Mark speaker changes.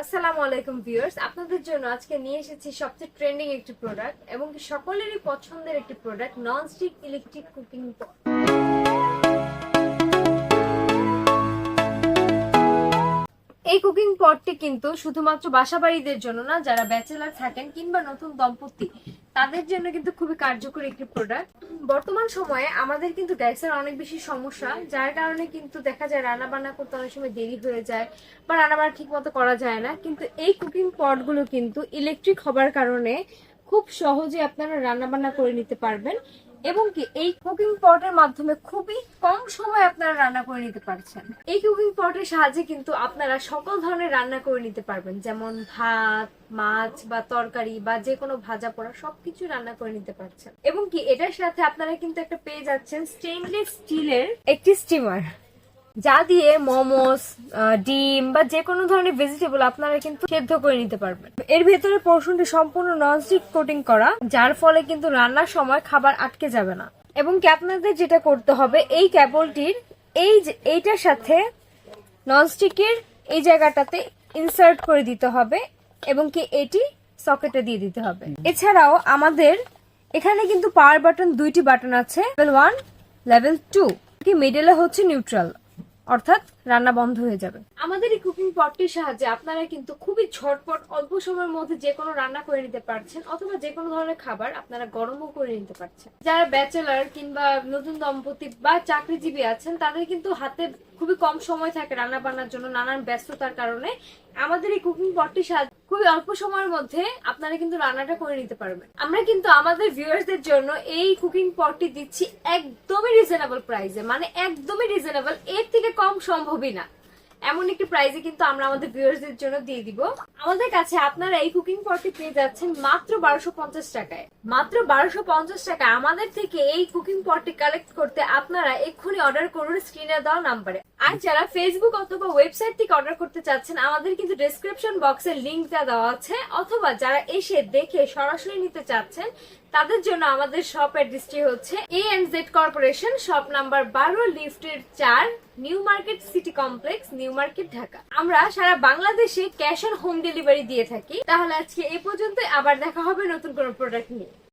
Speaker 1: আসসালামু আলাইকুম ভিউয়ার্স, আপনাদের জন্য আজকে নিয়ে এসেছি সবচেয়ে ট্রেন্ডিং একটি প্রোডাক্ট এবং সকলেরই পছন্দের একটি product, nonstick electric cooking pot এই কুকিং পটটি কিন্তু শুধুমাত্র বাসাবাড়িদের জন্য না, যারা ব্যাচেলার থাকেন কিংবা নতুন দম্পতি তাদের জন্য কিন্তু খুবই কার্যকরী একটি প্রোডাক্ট বর্তমান সময়ে আমাদের কিন্তু গ্যাসের অনেক বেশি সমস্যা, যার কারণে কিন্তু দেখা যায় রান্না বান্না করতে অনেক সময় দেরি হয়ে যায় বা রান্না বান্না ঠিক মতো করা যায় না। কিন্তু এই কুকিং পটগুলো কিন্তু ইলেকট্রিক হবার কারণে খুব সহজে আপনারা রান্না বান্না করে নিতে পারবেন। এবং কি এই কুকিং পটের মাধ্যমে খুবই কম সময় আপনারা রান্না করে নিতে পারছেন। এই কুকিং পটের সাহায্যে কিন্তু আপনারা সকল ধরনের রান্না করে নিতে পারবেন। যেমন ভাত, মাছ বা তরকারি বা যে কোনো ভাজা পোড়া সবকিছু রান্না করে নিতে পারছেন। এবং কি এটার সাথে আপনারা কিন্তু একটা পেয়ে যাচ্ছেন স্টেনলেস স্টিলের একটি স্টিমার যা দিয়ে মোমোস ডিম বা যে কোনো ধরনের ভেজিটেবল আপনারা কিন্তু সেদ্ধ করে নিতে পারবেন। এর ভেতরে পোর্শনটি সম্পূর্ণ ননস্টিক কোটিং করা, যার ফলে কিন্তু রান্নার সময় খাবার আটকে যাবে না। এবং কি আপনাদের যেটা করতে হবে, এই ক্যাবলটির, এই এইটার সাথে ননস্টিকের এই জায়গাটাতে ইনসার্ট করে দিতে হবে এবং কি এটি সকেটে দিয়ে দিতে হবে। এছাড়াও আমাদের এখানে কিন্তু পাওয়ার বাটন দুইটি বাটন আছে লেভেল ওয়ান লেভেল টু কি মিডলে হচ্ছে নিউট্রাল অর্থাৎ রান্না বন্ধ হয়ে যাবে। আমাদের এই কুকিং পটটির সাহায্যে আপনারা কিন্তু খুবই ঝটপট অল্প সময়ের মধ্যে যে কোনো রান্না করে নিতে পারছেন অথবা যে কোনো ধরনের খাবার আপনারা গরমও করে নিতে পারছেন। যারা ব্যাচেলার কিংবা নতুন দম্পতি বা চাকরিজীবী আছেন, তাদের কিন্তু হাতে খুবই কম সময় থাকে রান্না বান্নার জন্য নানান ব্যস্ততার কারণে। আমাদের এই কুকিং সাহায্যে খুবই অল্প সময়ের মধ্যে আপনারা কিন্তু রান্নাটা করে নিতে পারবেন। আমরা কিন্তু আমাদের ভিউয়ার্সদের জন্য এই কুকিং পটটি দিচ্ছি একদমই রিজনেবল প্রাইসে মানে একদমই রিজনেবল এর থেকে কম সম্ভবই না। এমন একটি প্রাইজে কিন্তু আমরা আমাদের ভিউয়ার্সদের জন্য দিয়ে দিব। আমাদের কাছে আপনারা এই কুকিং পটটি পেয়ে যাচ্ছেন মাত্র বারোশো পঞ্চাশ টাকায়। মাত্র বারোশো পঞ্চাশ টাকায় আমাদের থেকে এই কুকিং পটটি কালেক্ট করতে আপনারা এক্ষুনি অর্ডার করুন স্ক্রিনে দেওয়া নাম্বারে আর যারা ফেসবুক অথবা ওয়েবসাইট থেকে অর্ডার করতে চাচ্ছেন, আমাদের কিন্তু ডেসক্রিপশন বক্সে লিঙ্কটা দেওয়া আছে। অথবা যারা এসে দেখে সরাসরি নিতে চাচ্ছেন, তাদের জন্য আমাদের শপ অ্যাড্রেসটি হচ্ছে A and Z corporation shop number বারো লিফটের চার New Market City Complex New Market Dhaka আমরা সারা বাংলাদেশে ক্যাশ অন হোম ডেলিভারি দিয়ে থাকি। তাহলে আজকে এ পর্যন্ত আবার দেখা হবে নতুন কোনো প্রোডাক্ট নিয়ে।